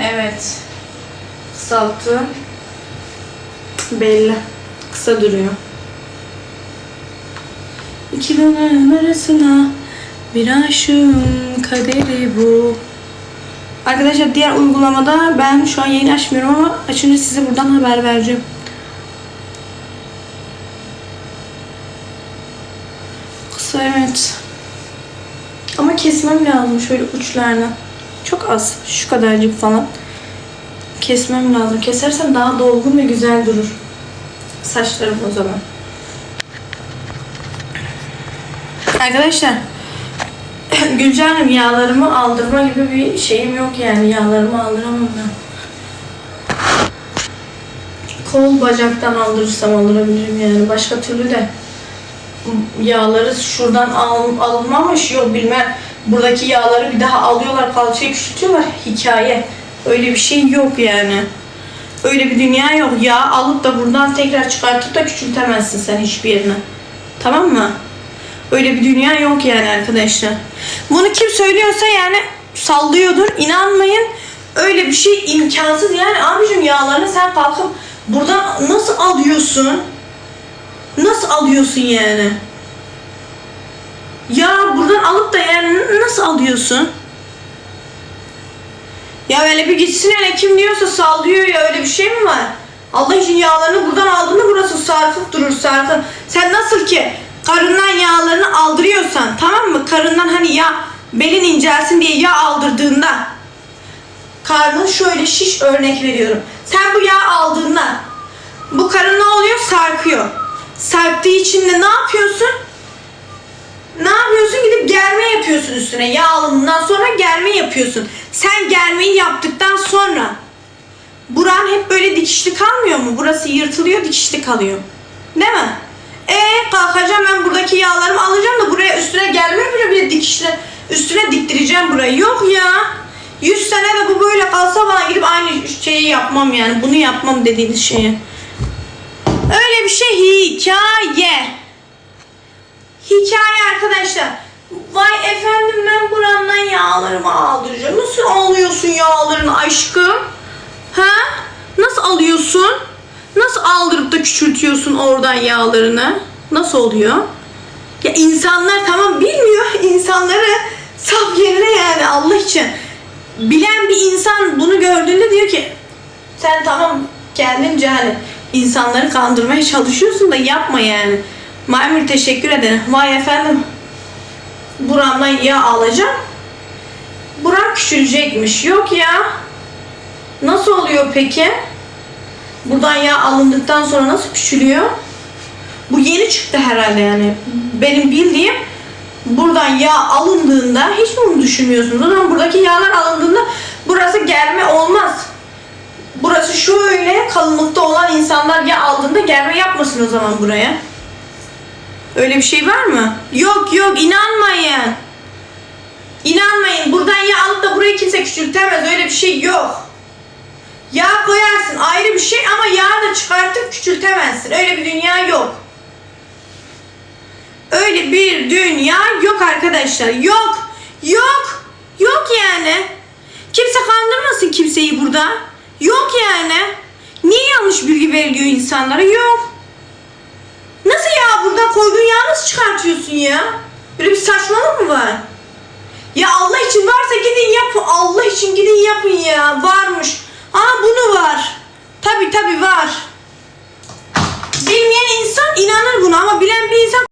evet. Kısalttı. Belli. Kısa duruyor. İki dönem arasına bir aşığın kaderi bu. Arkadaşlar diğer uygulamada ben şu an yayın açmıyorum ama açınca size buradan haber vereceğim. Kısa evet. Ama kesmem lazım şöyle uçlarını. Çok az. Şu kadarcık falan. Kesmem lazım. Kesersem daha dolgun ve güzel durur. Saçlarım o zaman. Arkadaşlar Gülcan'ım yağlarımı aldırma gibi bir şeyim yok yani. Yağlarımı aldıramam ben. Kol bacaktan aldırırsam aldırabilirim yani. Başka türlü de yağları şuradan al, alınmamış yok bilmem. Buradaki yağları bir daha alıyorlar kalçayı küçültüyorlar. Hikaye. Öyle bir şey yok yani. Öyle bir dünya yok. Yağ alıp da buradan tekrar çıkartıp da küçültemezsin sen hiçbir yerine. Tamam mı? Öyle bir dünya yok yani arkadaşlar. Bunu kim söylüyorsa yani sallıyordur. İnanmayın. Öyle bir şey imkansız. Yani abicim yağlarını sen kalkıp buradan nasıl alıyorsun? Nasıl alıyorsun yani? Ya buradan alıp da yani nasıl alıyorsun? Ya öyle bir gitsin hele kim diyorsa sallıyor ya öyle bir şey mi var? Allah için yağlarını buradan aldığında burası sarkıp durur sarkıp. Sen nasıl ki karından yağlarını aldırıyorsan tamam mı? Karından hani ya belin incelsin diye yağ aldırdığında karnın şöyle şiş örnek veriyorum. Sen bu yağ aldığında bu karın ne oluyor? Sarkıyor. Sarktığı için de ne yapıyorsun? Yapıyorsun üstüne. Yağ alımından sonra germe yapıyorsun. Sen germeyi yaptıktan sonra buran hep böyle dikişli kalmıyor mu? Burası yırtılıyor, dikişli kalıyor. Değil mi? E kalkacağım ben buradaki yağlarımı alacağım da buraya üstüne yapacağım bir de dikişli üstüne diktireceğim burayı. Yok ya. 100 sene de bu böyle kalsa bana gidip aynı şeyi yapmam yani. Bunu yapmam dediğiniz şeyi. Öyle bir şey hikaye. Hikaye arkadaşlar. Vay ben yağlarımı aldıracağım. Nasıl alıyorsun yağlarını aşkım? Ha? Nasıl alıyorsun? Nasıl aldırıp da küçültüyorsun oradan yağlarını? Nasıl oluyor? Ya insanlar tamam bilmiyor. İnsanları saf yerine yani Allah için. Bilen bir insan bunu gördüğünde diyor ki sen tamam kendince hani insanları kandırmaya çalışıyorsun da yapma yani. Maymur teşekkür ederim. Vay efendim. Buramdan yağ alacağım. Küçülecekmiş. Yok ya. Nasıl oluyor peki? Buradan yağ alındıktan sonra nasıl küçülüyor? Bu yeni çıktı herhalde yani. Benim bildiğim buradan yağ alındığında hiç mi bunu düşünmüyorsunuz? O zaman buradaki yağlar alındığında burası germe olmaz. Burası şöyle kalınlıkta olan insanlar yağ aldığında germe yapmasın o zaman buraya. Öyle bir şey var mı? Yok yok inanmayın. İnanmayın. Buradan yağ alıp da burayı kimse küçültemez. Öyle bir şey yok. Yağ koyarsın ayrı bir şey ama yağ da çıkartıp küçültemezsin. Öyle bir dünya yok. Öyle bir dünya yok arkadaşlar. Yok. Yok. Yok yani. Kimse kandırmasın kimseyi burada. Yok yani. Niye yanlış bilgi veriliyor insanlara? Yok. Nasıl ya burada koyduğun yağı nasıl çıkartıyorsun ya? Böyle bir saçmalık mı var? Ya Allah için varsa gidin yapın. Allah için gidin yapın ya. Varmış. Aa bunu var. Tabi tabi var. Bilmeyen insan inanır buna ama bilen bir insan